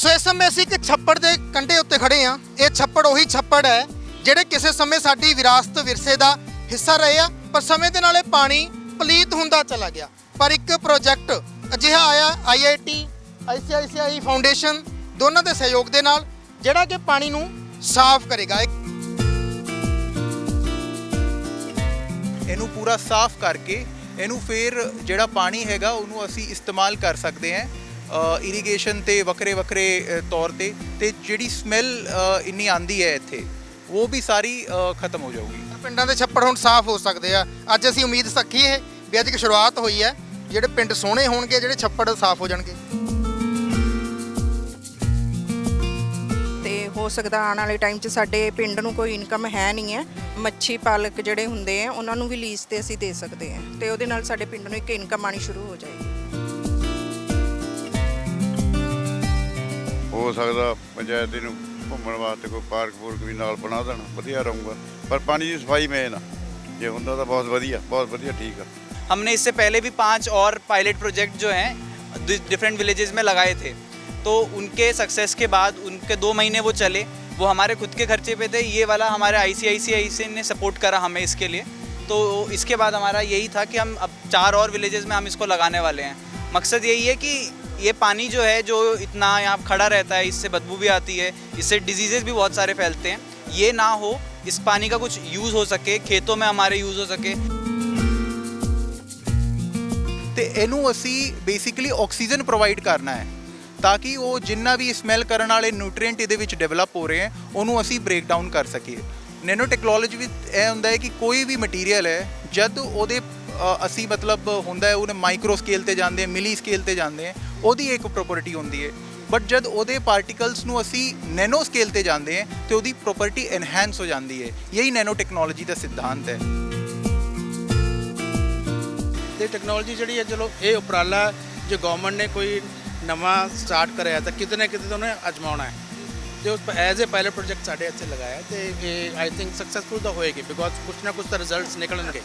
ਸੋ ਇਸ ਸਮੇਂ ਅਸੀਂ ਇੱਕ ਛੱਪੜ ਦੇ ਕੰਢੇ ਉੱਤੇ ਖੜੇ ਆ ਇਹ ਛੱਪੜ ਉਹੀ ਛੱਪੜ ਹੈ, ਜਿਹੜੇ ਕਿਸੇ ਸਮੇਂ ਸਾਡੀ ਵਿਰਾਸਤ ਵਿਰਸੇ ਦਾ ਹਿੱਸਾ ਰਹੇ ਆ, ਪਰ ਸਮੇਂ ਦੇ ਨਾਲ ਇਹ ਪਾਣੀ ਪਲੀਤ ਹੁੰਦਾ ਚਲਾ ਗਿਆ। ਪਰ ਇੱਕ ਪ੍ਰੋਜੈਕਟ ਅਜਿਹਾ ਆਇਆ ਆਈਆਈਟੀ ਆਈਸੀਆਈਸੀਆਈ ਫਾਊਂਡੇਸ਼ਨ, ਦੋਨਾਂ ਦੇ ਸਹਿਯੋਗ ਦੇ ਨਾਲ, ਜਿਹੜਾ ਕਿ ਪਾਣੀ ਨੂੰ ਸਾਫ਼ ਕਰੇਗਾ। ਇਹਨੂੰ ਪੂਰਾ ਸਾਫ਼ ਕਰਕੇ, ਇਹਨੂੰ ਫਿਰ ਜਿਹੜਾ ਪਾਣੀ ਹੈਗਾ, ਉਹਨੂੰ ਅਸੀਂ ਇਸਤੇਮਾਲ ਕਰ ਸਕਦੇ ਹਾਂ। ਇਰੀਗੇਸ਼ਨ ਤੇ ਵੱਖਰੇ ਵੱਖਰੇ ਤੌਰ ਤੇ ਤੇ ਜਿਹੜੀ ਸਮੈਲ ਇੰਨੀ ਆਂਦੀ ਹੈ ਇੱਥੇ ਉਹ ਵੀ ਸਾਰੀ ਖਤਮ ਹੋ ਜਾਊਗੀ। ਪਿੰਡਾਂ ਦੇ ਛੱਪੜ ਹੁਣ ਸਾਫ਼ ਹੋ ਸਕਦੇ ਆ। ਅੱਜ ਅਸੀਂ ਉਮੀਦ ਸੱਖੀ ਹੈ ਵੀ ਅੱਜ ਇੱਕ ਸ਼ੁਰੂਆਤ ਹੋਈ ਹੈ ਜਿਹੜੇ ਪਿੰਡ ਸੋਹਣੇ ਹੋਣਗੇ ਜਿਹੜੇ ਛੱਪੜ ਸਾਫ਼ ਹੋ ਜਾਣਗੇ। ਤੇ ਹੋ ਸਕਦਾ ਆਉਣ ਵਾਲੇ ਟਾਈਮ 'ਚ ਸਾਡੇ ਪਿੰਡ ਨੂੰ ਕੋਈ ਇਨਕਮ ਹੈ ਨਹੀਂ ਹੈ। ਮੱਛੀ ਪਾਲਕ ਜਿਹੜੇ ਹੁੰਦੇ ਆ ਉਹਨਾਂ ਨੂੰ ਵੀ ਲੀਜ਼ ਤੇ ਅਸੀਂ ਦੇ ਸਕਦੇ ਹਾਂ ਤੇ ਉਹਦੇ ਨਾਲ ਸਾਡੇ ਪਿੰਡ ਨੂੰ ਇੱਕ ਇਨਕਮ ਆਣੀ ਸ਼ੁਰੂ ਹੋ ਜਾਏਗੀ। ਹੋ ਸਕਦਾ ਪੰਚਾਇਤ ਨੂੰ ਘੁੰਮਣ ਵਾਸਤੇ ਕੋਈ ਪਾਰਕ ਪੂਰਕ ਵੀ ਨਾਲ ਬਣਾ ਦੇਣ ਵਧੀਆ ਰਹੂਗਾ ਪਰ ਪਾਣੀ ਦੀ ਸਫਾਈ ਮੇਨ ਆ ਜੇ ਹੁੰਦਾ ਤਾਂ ਬਹੁਤ ਵਧੀਆ ਬਹੁਤ ਵਧੀਆ ਠੀਕ ਆ हमने इससे पहले भी पांच और पायलट प्रोजेक्ट जो हैं डिफरेंट विलेजेस में लगाए थे तो उनके सक्सेस के बाद उनके दो महीने वो चले वो हमारे खुद के खर्चे पे थे ये वाला हमारे आई से ने सपोर्ट करा हमें इसके लिए तो इसके बाद हमारा यही था कि हम अब चार और विलेजेस में हम इसको लगाने वाले हैं मकसद यही है कि ये पानी जो है जो इतना यहाँ खड़ा रहता है इससे बदबू भी आती है इससे डिजीज़ेज भी बहुत सारे फैलते हैं ये ना हो इस पानी का कुछ यूज़ हो सके खेतों में हमारे यूज़ हो सके ਤੇ ਇਹਨੂੰ ਅਸੀਂ ਬੇਸਿਕਲੀ ਆਕਸੀਜਨ ਪ੍ਰੋਵਾਈਡ ਕਰਨਾ ਹੈ ਤਾਂ ਕਿ ਉਹ ਜਿੰਨਾ ਵੀ ਸਮੈਲ ਕਰਨ ਵਾਲੇ ਨਿਊਟ੍ਰੀਐਂਟ ਇਹਦੇ ਵਿੱਚ ਡਿਵੈਲਪ ਹੋ ਰਹੇ ਹੈ ਉਹਨੂੰ ਅਸੀਂ ਬ੍ਰੇਕ ਡਾਊਨ ਕਰ ਸਕੀਏ ਨੈਨੋ ਟੈਕਨੋਲੋਜੀ ਵਿੱਚ ਇਹ ਹੁੰਦਾ ਹੈ ਕਿ ਕੋਈ ਵੀ ਮਟੀਰੀਅਲ ਹੈ ਜਦ ਉਹਦੇ ਅ, ਅਸੀਂ ਮਤਲਬ ਹੁੰਦਾ ਹੈ, ਉਹਨੇ ਮਾਈਕਰੋ ਸਕੇਲ ਤੇ ਜਾਂਦੇ ਆ ਮਿਲੀ ਸਕੇਲ ਤੇ ਜਾਂਦੇ ਆ ਉਹਦੀ ਇੱਕ ਪ੍ਰੋਪਰਟੀ ਹੁੰਦੀ ਹੈ। ਬਟ ਜਦ ਉਹਦੇ ਪਾਰਟੀਕਲਸ ਨੂੰ ਅਸੀਂ ਨੈਨੋ ਸਕੇਲ ਤੇ ਜਾਂਦੇ ਆ ਤੇ ਉਹਦੀ ਪ੍ਰੋਪਰਟੀ ਐਨਹਾਂਸ ਹੋ ਜਾਂਦੀ ਹੈ। ਯਹੀ ਨੈਨੋ ਟੈਕਨੋਲੋਜੀ ਦਾ ਸਿਧਾਂਤ ਹੈ। ਤੇ ਟੈਕਨੋਲੋਜੀ ਜਿਹੜੀ ਹੈ, ਚਲੋ, ਇਹ ਉਪਰਾਲਾ ਜੋ ਗਵਰਨਮੈਂਟ ਨੇ ਕੋਈ ਨਵਾਂ ਸਟਾਰਟ ਕਰਿਆ, ਤਾਂ ਕਿਤੇ ਨਾ ਕਿਤੇ ਤਾਂ ਉਹਨੇ ਅਜਮਾਉਣਾ ਹੈ। ਤੇ ਉਸ ਐਜ਼ ਅ ਪਾਇਲਟ ਪ੍ਰੋਜੈਕਟ ਸਾਡੇ ਇੱਥੇ ਲਗਾਇਆ ਤੇ ਇਹ ਆਈ ਥਿੰਕ ਸਕਸੈਸਫੁਲ ਤਾਂ ਹੋਏਗੀ ਬਿਕੋਜ਼ ਕੁਛ ਨਾ ਕੁਛ ਤਾਂ ਰਿਜ਼ਲਟਸ ਨਿਕਲਣਗੇ।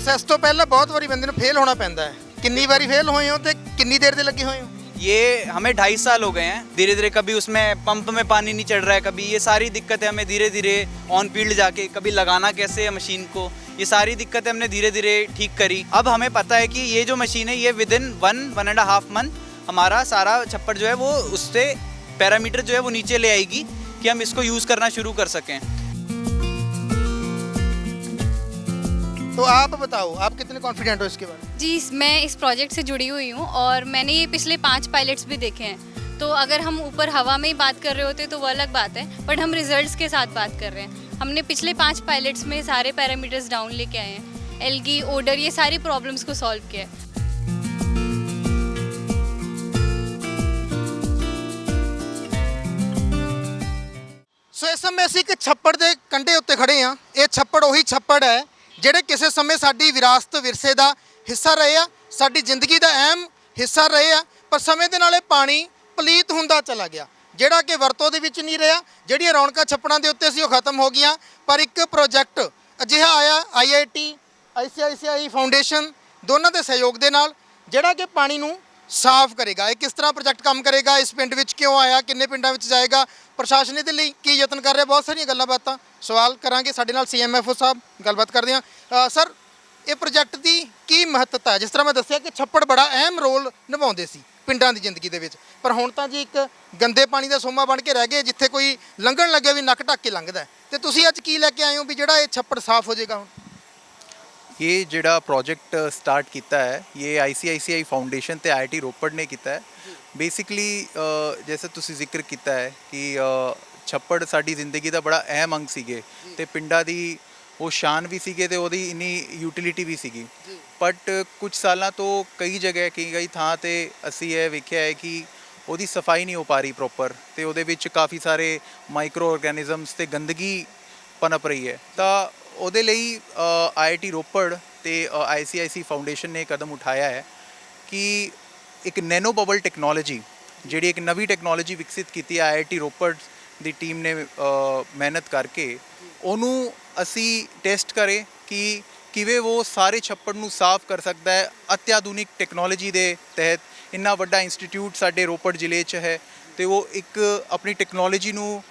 ਸਕਸੈਸ ਤੋਂ ਪਹਿਲਾਂ ਬਹੁਤ ਵਾਰੀ ਬੰਦੇ ਨੂੰ ਫੇਲ ਹੋਣਾ ਪੈਂਦਾ ਹੈ ਕਿੰਨੀ ਵਾਰੀ ਫੇਲ ਹੋਏ ਹੋ ਤੇ ਕਿੰਨੀ ਦੇਰ ਦੇ ਲੱਗੇ ਹੋਏ ਹੋ ये हमें ढाई साल हो गए हैं धीरे धीरे कभी उसमें पंप में पानी नहीं चढ़ रहा है कभी ये सारी दिक्कतें हमें धीरे धीरे ऑन फील्ड जाके कभी लगाना कैसे है मशीन को ये सारी दिक्कतें हमने धीरे धीरे ठीक करी अब हमें पता है कि ये जो मशीन है ये within one one and half month हमारा सारा छप्पर जो है वो उससे पैरामीटर जो है वो नीचे ले आएगी कि हम इसको यूज़ करना शुरू कर सकें तो आप बताओ आप कितने कॉन्फिडेंट हो इसके बारे में जी मैं इस प्रोजेक्ट से जुड़ी हुई हूँ और मैंने ये पिछले पांच पायलट्स भी देखे हैं तो अगर हम ऊपर हवा में ही बात कर रहे होते तो वो अलग बात है बट हम रिजल्ट्स के साथ बात कर रहे हैं हमने पिछले पांच पायलट्स में सारे पैरामीटर्स डाउन लेके आए हैं एल्गी ओडर ये सारी प्रॉब्लम्स को सॉल्व किया है ਸੋ ਇਸ ਸਮੇਂ ਅਸੀਂ ਇੱਕ ਛੱਪੜ ਦੇ ਕੰਢੇ ਉੱਤੇ ਖੜੇ ਆ ਇਹ ਛੱਪੜ ਉਹੀ ਛੱਪੜ ਹੈ ਜਿਹੜੇ ਕਿਸੇ ਸਮੇਂ ਸਾਡੀ ਵਿਰਾਸਤ ਵਿਰਸੇ ਦਾ ਹਿੱਸਾ ਰਹੇ ਆ, ਸਾਡੀ ਜ਼ਿੰਦਗੀ ਦਾ ਅਹਿਮ ਹਿੱਸਾ ਰਹੇ ਆ, ਪਰ ਸਮੇਂ ਦੇ ਨਾਲ ਇਹ ਪਾਣੀ ਪਲੀਤ ਹੁੰਦਾ ਚਲਾ ਗਿਆ। ਜਿਹੜਾ ਕਿ ਵਰਤੋਂ ਦੇ ਵਿੱਚ ਨਹੀਂ ਰਿਹਾ, ਜਿਹੜੀਆਂ ਰੌਣਕਾਂ ਛੱਪੜਾਂ ਦੇ ਉੱਤੇ ਸੀ ਉਹ ਖਤਮ ਹੋ ਗਈਆਂ, ਪਰ ਇੱਕ ਪ੍ਰੋਜੈਕਟ ਅਜਿਹਾ ਆਇਆ ਆਈਆਈਟੀ ਆਈਸੀਆਈਸੀਆਈ ਫਾਊਂਡੇਸ਼ਨ, ਦੋਨਾਂ ਦੇ ਸਹਿਯੋਗ ਦੇ ਨਾਲ, ਜਿਹੜਾ ਕਿ ਪਾਣੀ ਨੂੰ ਸਾਫ਼ ਕਰੇਗਾ। ਇਹ ਕਿਸ ਤਰ੍ਹਾਂ ਪ੍ਰੋਜੈਕਟ ਕੰਮ ਕਰੇਗਾ? ਇਸ ਪਿੰਡ ਵਿੱਚ ਕਿਉਂ ਆਇਆ? ਕਿੰਨੇ ਪਿੰਡਾਂ ਵਿੱਚ ਜਾਏਗਾ? ਪ੍ਰਸ਼ਾਸਨ ਇਹਦੇ ਲਈ ਕੀ ਯਤਨ ਕਰ ਰਿਹਾ? ਬਹੁਤ ਸਾਰੀਆਂ ਗੱਲਾਂ ਬਾਤਾਂ। ਸਵਾਲ ਕਰਾਂਗੇ ਸਾਡੇ ਨਾਲ ਸੀਐਮਐਫਓ ਸਾਹਿਬ, ਗੱਲਬਾਤ ਕਰਦੇ ਹਾਂ। ਸਰ, ਇਹ ਪ੍ਰੋਜੈਕਟ ਦੀ ਕੀ ਮਹੱਤਤਾ? ਹੈ ਜਿਸ ਤਰ੍ਹਾਂ ਮੈਂ ਦੱਸਿਆ ਕਿ ਛੱਪੜ ਬੜਾ ਅਹਿਮ ਰੋਲ ਨਿਭਾਉਂਦੇ ਸੀ ਪਿੰਡਾਂ ਦੀ ਜ਼ਿੰਦਗੀ ਦੇ ਵਿੱਚ। ਪਰ ਹੁਣ ਤਾਂ ਜੀ ਇੱਕ ਗੰਦੇ ਪਾਣੀ ਦਾ ਸੋਮਾ ਬਣ ਕੇ ਰਹਿ ਗਏ, ਜਿੱਥੇ ਕੋਈ ਲੰਘਣ ਲੱਗੇ ਵੀ ਨੱਕ ਢੱਕ ਕੇ ਲੰਘਦਾ। ਹੈ। ਤੇ ਤੁਸੀਂ ਅੱਜ ਕੀ ਲੈ ਕੇ ਆਏ ਹੋ ਵੀ ਜਿਹੜਾ ਇਹ ਛੱਪੜ ਸਾਫ਼ ਹੋ ਜਾਏਗਾ ਹੁਣ? ਇਹ ਜਿਹੜਾ ਪ੍ਰੋਜੈਕਟ ਸਟਾਰਟ ਕੀਤਾ ਹੈ ਇਹ ICICI ਫਾਊਂਡੇਸ਼ਨ ਤੇ IIT ਰੋਪੜ ਨੇ ਕੀਤਾ ਹੈ। ਬੇਸਿਕਲੀ ਜੈਸੇ ਤੁਸੀਂ ਜ਼ਿਕਰ ਕੀਤਾ ਹੈ ਕਿ ਛੱਪੜ ਸਾਡੀ ਜ਼ਿੰਦਗੀ ਦਾ ਬੜਾ ਅਹਿਮ ਅੰਗ ਸੀਗੇ ਤੇ ਪਿੰਡਾਂ ਦੀ ਉਹ ਸ਼ਾਨ ਵੀ ਸੀਗੇ ਤੇ ਉਹਦੀ ਇੰਨੀ ਯੂਟਿਲਿਟੀ ਵੀ ਸੀਗੀ ਬਟ ਕੁਝ ਸਾਲਾਂ ਤੋਂ ਕਈ ਜਗ੍ਹਾ ਕਈ ਕਈ ਥਾਂ ਤੇ ਅਸੀਂ ਇਹ ਵੇਖਿਆ ਹੈ ਕਿ ਉਹਦੀ ਸਫ਼ਾਈ ਨਹੀਂ ਹੋ ਪਾ ਰਹੀ ਪ੍ਰੋਪਰ ਤੇ ਉਹਦੇ ਵਿੱਚ ਕਾਫੀ ਸਾਰੇ ਮਾਈਕਰੋ ਆਰਗੈਨਿਜ਼ਮਸ ਤੇ ਗੰਦਗੀ ਪਨਪ ਰਹੀ ਹੈ ਤਾਂ ਉਹਦੇ ਲਈ ਆਈਆਈਟੀ ਰੋਪੜ ਤੇ ਆਈਸੀਆਈਸੀ ਫਾਊਂਡੇਸ਼ਨ ਨੇ ਕਦਮ ਉਠਾਇਆ ਹੈ ਕਿ ਇੱਕ ਨੈਨੋ ਬਬਲ ਟੈਕਨੋਲੋਜੀ ਜਿਹੜੀ ਇੱਕ ਨਵੀਂ ਟੈਕਨੋਲੋਜੀ ਵਿਕਸਿਤ ਕੀਤੀ ਹੈ ਆਈਆਈਟੀ ਰੋਪੜ ਦੀ ਟੀਮ ਨੇ ਮਿਹਨਤ ਕਰਕੇ, ਉਹਨੂੰ ਅਸੀਂ ਟੈਸਟ ਕਰੇ ਕਿ ਕਿਵੇਂ ਉਹ ਸਾਰੇ ਛੱਪੜ ਨੂੰ ਸਾਫ਼ ਕਰ ਸਕਦਾ ਹੈ, ਅਤਿਆਧੁਨਿਕ ਟੈਕਨੋਲੋਜੀ ਦੇ ਤਹਿਤ। ਇੰਨਾ ਵੱਡਾ ਇੰਸਟੀਚਿਊਟ ਸਾਡੇ ਰੋਪੜ ਜ਼ਿਲ੍ਹੇ 'ਚ ਹੈ ਤੇ ਉਹ ਇੱਕ ਆਪਣੀ ਟੈਕਨੋਲੋਜੀ ਨੂੰ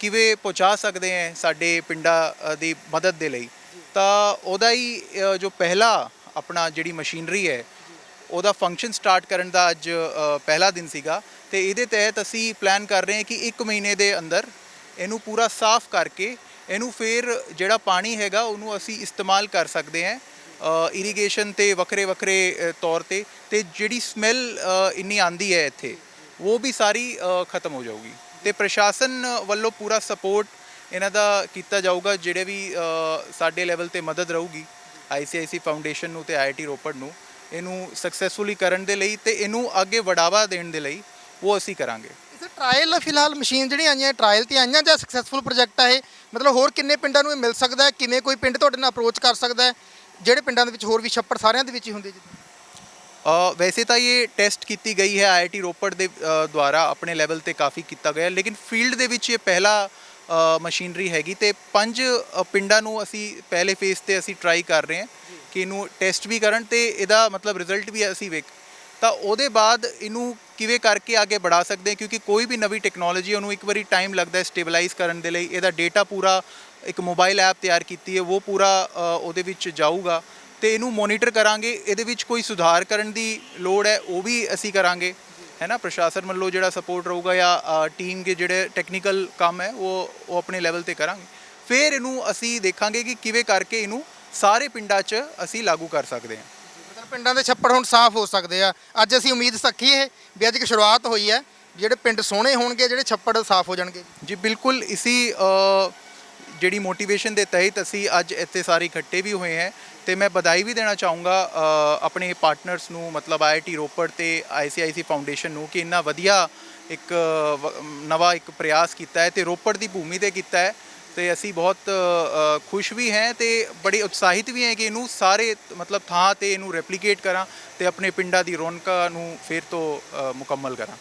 ਕਿਵੇਂ ਪਹੁੰਚਾ ਸਕਦੇ ਹੈ ਸਾਡੇ ਪਿੰਡਾਂ ਦੀ ਮਦਦ ਦੇ ਲਈ? ਤਾਂ ਉਹਦਾ ਹੀ ਜੋ ਪਹਿਲਾ ਆਪਣਾ ਜਿਹੜੀ ਮਸ਼ੀਨਰੀ ਹੈ, ਉਹਦਾ ਫੰਕਸ਼ਨ ਸਟਾਰਟ ਕਰਨ ਦਾ ਅੱਜ ਪਹਿਲਾ ਦਿਨ ਸੀਗਾ। ਤੇ ਇਹਦੇ ਤਹਿਤ ਅਸੀਂ ਪਲਾਨ ਕਰ ਰਹੇ ਹਾਂ ਕਿ 1 ਮਹੀਨੇ ਦੇ ਅੰਦਰ ਇਹਨੂੰ ਪੂਰਾ ਸਾਫ਼ ਕਰਕੇ ਇਹਨੂੰ ਫਿਰ ਜਿਹੜਾ ਪਾਣੀ ਹੈਗਾ, ਉਹਨੂੰ ਅਸੀਂ ਇਸਤੇਮਾਲ ਕਰ ਸਕਦੇ ਹਾਂ ਇਰੀਗੇਸ਼ਨ ਤੇ ਵੱਖਰੇ ਵੱਖਰੇ ਤੌਰ ਤੇ। ਤੇ ਜਿਹੜੀ ਸਮੈਲ ਇੰਨੀ ਆਂਦੀ ਹੈ ਇੱਥੇ, ਉਹ ਵੀ ਸਾਰੀ ਖਤਮ ਹੋ ਜਾਊਗੀ। ਤੇ ਪ੍ਰਸ਼ਾਸਨ ਵੱਲੋਂ ਪੂਰਾ ਸਪੋਰਟ ਇਹਨਾਂ ਦਾ ਕੀਤਾ ਜਾਊਗਾ, ਜਿਹੜੇ ਵੀ ਸਾਡੇ ਲੈਵਲ ਤੇ ਮਦਦ ਰਹੂਗੀ ਆਈਸੀਆਈਸੀ ਫਾਊਂਡੇਸ਼ਨ ਨੂੰ ਤੇ ਆਈਆਈਟੀ ਰੋਪੜ ਨੂੰ, ਇਹਨੂੰ ਸਕਸੈਸਫੁਲੀ ਕਰਨ ਦੇ ਲਈ ਤੇ ਇਹਨੂੰ ਅੱਗੇ ਵਡਾਵਾ ਦੇਣ ਦੇ ਲਈ ਉਹ ਅਸੀਂ ਕਰਾਂਗੇ। ਸਰ ਟ੍ਰਾਇਲ ਫਿਲਹਾਲ ਮਸ਼ੀਨ ਜਿਹੜੀਆਂ ਆਈਆਂ ਟ੍ਰਾਇਲ ਤੇ ਆਈਆਂ ਜਾਂ ਸਕਸੈਸਫੁਲ ਪ੍ਰੋਜੈਕਟ ਆ ਇਹ? ਮਤਲਬ ਹੋਰ ਕਿੰਨੇ ਪਿੰਡਾਂ ਨੂੰ ਇਹ ਮਿਲ ਸਕਦਾ ਹੈ? ਕਿਵੇਂ ਕੋਈ ਪਿੰਡ ਤੁਹਾਡੇ ਨਾਲ ਅਪਰੋਚ ਕਰ ਸਕਦਾ ਹੈ? ਜਿਹੜੇ ਪਿੰਡਾਂ ਦੇ ਵਿੱਚ ਹੋਰ ਵੀ ਛੱਪੜ ਸਾਰਿਆਂ ਦੇ ਵਿੱਚ ਹੀ ਹੁੰਦੇ ਜਿੱਦਾਂ ਵੈਸੇ ਤਾਂ ਇਹ ਟੈਸਟ ਕੀਤੀ ਗਈ ਹੈ ਆਈਆਈਟੀ ਰੋਪੜ ਦੇ ਦੁਆਰਾ ਆਪਣੇ ਲੈਵਲ ਤੇ ਕਾਫੀ ਕੀਤਾ ਗਿਆ ਲੇਕਿਨ ਫੀਲਡ ਦੇ ਵਿੱਚ ਇਹ ਪਹਿਲਾ ਮਸ਼ੀਨਰੀ ਹੈਗੀ ਤੇ ਪੰਜ ਪਿੰਡਾਂ ਨੂੰ ਅਸੀਂ ਪਹਿਲੇ ਫੇਸ ਤੇ ਅਸੀਂ ਟਰਾਈ ਕਰ ਰਹੇ ਹਾਂ ਕਿ ਇਹਨੂੰ ਟੈਸਟ ਵੀ ਕਰਨ ਤੇ ਇਹਦਾ ਮਤਲਬ ਰਿਜ਼ਲਟ ਵੀ ਅਸੀਂ ਵੇਖ, ਤਾਂ ਉਹਦੇ ਬਾਅਦ ਇਹਨੂੰ ਕਿਵੇਂ ਕਰਕੇ ਅੱਗੇ ਵਧਾ ਸਕਦੇ ਹਾਂ, ਕਿਉਂਕਿ ਕੋਈ ਵੀ ਨਵੀਂ ਟੈਕਨੋਲੋਜੀ ਉਹਨੂੰ ਇੱਕ ਵਾਰੀ ਟਾਈਮ ਲੱਗਦਾ ਹੈ ਸਟੇਬਲਾਈਜ਼ ਕਰਨ ਦੇ ਲਈ, ਇਹਦਾ ਡੇਟਾ ਪੂਰਾ ਇੱਕ ਮੋਬਾਈਲ ਐਪ ਤਿਆਰ ਕੀਤੀ ਹੈ, ਉਹ ਪੂਰਾ ਉਹਦੇ ਵਿੱਚ ਜਾਊਗਾ ਤੇ ਇਹਨੂੰ ਮੋਨੀਟਰ ਕਰਾਂਗੇ ਇਹਦੇ ਵਿੱਚ ਕੋਈ ਸੁਧਾਰ ਕਰਨ ਦੀ ਲੋੜ ਹੈ ਉਹ ਵੀ ਅਸੀਂ ਕਰਾਂਗੇ। ਹੈ ਨਾ? ਪ੍ਰਸ਼ਾਸਨ ਵੱਲੋਂ ਜਿਹੜਾ ਸਪੋਰਟ ਰਹੂਗਾ ਜਾਂ ਟੀਮ ਦੇ ਜਿਹੜੇ ਟੈਕਨੀਕਲ ਕੰਮ ਹੈ ਉਹ ਉਹ ਆਪਣੇ ਲੈਵਲ ਤੇ ਕਰਾਂਗੇ। ਫਿਰ ਇਹਨੂੰ ਅਸੀਂ ਦੇਖਾਂਗੇ ਕਿ ਕਿਵੇਂ ਕਰਕੇ ਇਹਨੂੰ ਸਾਰੇ ਪਿੰਡਾਂ 'ਚ ਅਸੀਂ ਲਾਗੂ ਕਰ ਸਕਦੇ ਹਾਂ। ਮਤਲਬ ਪਿੰਡਾਂ ਦੇ ਛੱਪੜ ਹੁਣ ਸਾਫ਼ ਹੋ ਸਕਦੇ ਆ। ਅੱਜ ਅਸੀਂ ਉਮੀਦ ਸੱਖੀ ਹੈ ਵੀ ਅੱਜ ਇੱਕ ਸ਼ੁਰੂਆਤ ਹੋਈ ਹੈ ਜਿਹੜੇ ਪਿੰਡ ਸੋਹਣੇ ਹੋਣਗੇ ਜਿਹੜੇ ਛੱਪੜ ਸਾਫ਼ ਹੋ ਜਾਣਗੇ। ਜੀ ਬਿਲਕੁਲ। ਇਸੀ ਜਿਹੜੀ ਮੋਟੀਵੇਸ਼ਨ ਦੇ ਤਹਿਤ ਅਸੀਂ ਅੱਜ ਇੱਥੇ ਸਾਰੇ ਇਕੱਠੇ ਵੀ ਹੋਏ ਹਾਂ ਤੇ ਮੈਂ ਵਧਾਈ ਵੀ ਦੇਣਾ ਚਾਹੂੰਗਾ ਅ, ਆਪਣੇ ਪਾਰਟਨਰਸ ਨੂੰ ਮਤਲਬ ਆਈਆਈਟੀ ਰੋਪੜ ਤੇ ਆਈਸੀਆਈਸੀ ਫਾਊਂਡੇਸ਼ਨ ਨੂੰ ਕਿ ਇੰਨਾ ਵਧੀਆ ਇੱਕ ਵ- ਨਵਾਂ ਇੱਕ ਪ੍ਰਯਾਸ ਕੀਤਾ ਹੈ ਤੇ ਰੋਪੜ ਦੀ ਭੂਮੀ ਤੇ ਕੀਤਾ ਹੈ ਤੇ ਅਸੀਂ ਬਹੁਤ ਅ, ਖੁਸ਼ ਵੀ ਹਾਂ ਤੇ ਬੜੀ ਉਤਸ਼ਾਹਿਤ ਵੀ ਹਾਂ ਕਿ ਇਹਨੂੰ ਸਾਰੇ ਮਤਲਬ ਥਾਂ ਤੇ ਇਹਨੂੰ ਰੈਪਲੀਕੇਟ ਕਰਾਂ ਤੇ ਆਪਣੇ ਪਿੰਡਾਂ ਦੀ ਰੌਣਕਾਂ ਨੂੰ ਫਿਰ ਤੋਂ ਅ, ਮੁਕੰਮਲ ਕਰਾਂ।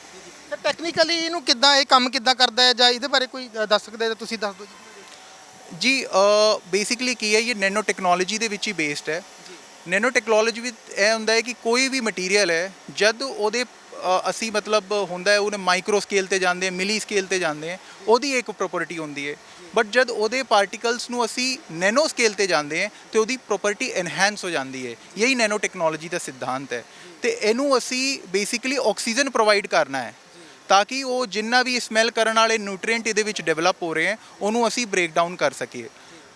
ਟੈਕਨੀਕਲੀ ਇਹਨੂੰ ਕਿੱਦਾਂ ਇਹ ਕੰਮ ਕਿੱਦਾਂ ਕਰਦਾ ਹੈ ਜਾਂ ਇਹਦੇ ਬਾਰੇ ਕੋਈ ਅ, ਦੱਸ ਸਕਦੇ ਤਾਂ ਤੁਸੀਂ ਦੱਸ ਦਿਓ ਜੀ। ਜੀ ਬੇਸਿਕਲੀ ਕੀ ਹੈ ਇਹ ਨੈਨੋ ਟੈਕਨੋਲੋਜੀ ਦੇ ਵਿੱਚ ਹੀ ਬੇਸਡ ਹੈ। ਨੈਨੋ ਟੈਕਨੋਲੋਜੀ ਵਿੱਚ ਇਹ ਹੁੰਦਾ ਹੈ ਕਿ ਕੋਈ ਵੀ ਮਟੀਰੀਅਲ ਹੈ ਜਦ ਉਹਦੇ ਅਸੀਂ ਮਤਲਬ ਹੁੰਦਾ ਹੈ ਉਹਨੇ ਮਾਈਕਰੋ ਸਕੇਲ ਤੇ ਜਾਂਦੇ ਮਿਲੀ ਸਕੇਲ ਤੇ ਜਾਂਦੇ ਆ ਉਹਦੀ ਇੱਕ ਪ੍ਰੋਪਰਟੀ ਹੁੰਦੀ ਹੈ। ਬਟ ਜਦ ਉਹਦੇ ਪਾਰਟੀਕਲਸ ਨੂੰ ਅਸੀਂ ਨੈਨੋ ਸਕੇਲ ਤੇ ਜਾਂਦੇ ਆ ਤੇ ਉਹਦੀ ਪ੍ਰੋਪਰਟੀ ਐਨਹਾਂਸ ਹੋ ਜਾਂਦੀ ਹੈ। ਯਹੀ ਨੈਨੋ ਟੈਕਨੋਲੋਜੀ ਦਾ ਸਿਧਾਂਤ ਹੈ। ਤੇ ਇਹਨੂੰ ਅਸੀਂ ਬੇਸਿਕਲੀ ਆਕਸੀਜਨ ਪ੍ਰੋਵਾਈਡ ਕਰਨਾ ਹੈ। ਤਾਂ ਕਿ ਉਹ ਜਿੰਨਾ ਵੀ ਸਮੈਲ ਕਰਨ ਵਾਲੇ ਨਿਊਟ੍ਰੀਐਂਟ ਇਹਦੇ ਵਿੱਚ ਡਿਵੈਲਪ ਹੋ ਰਹੇ ਹੈ, ਉਹਨੂੰ ਅਸੀਂ ਬ੍ਰੇਕ ਡਾਊਨ ਕਰ ਸਕੀਏ।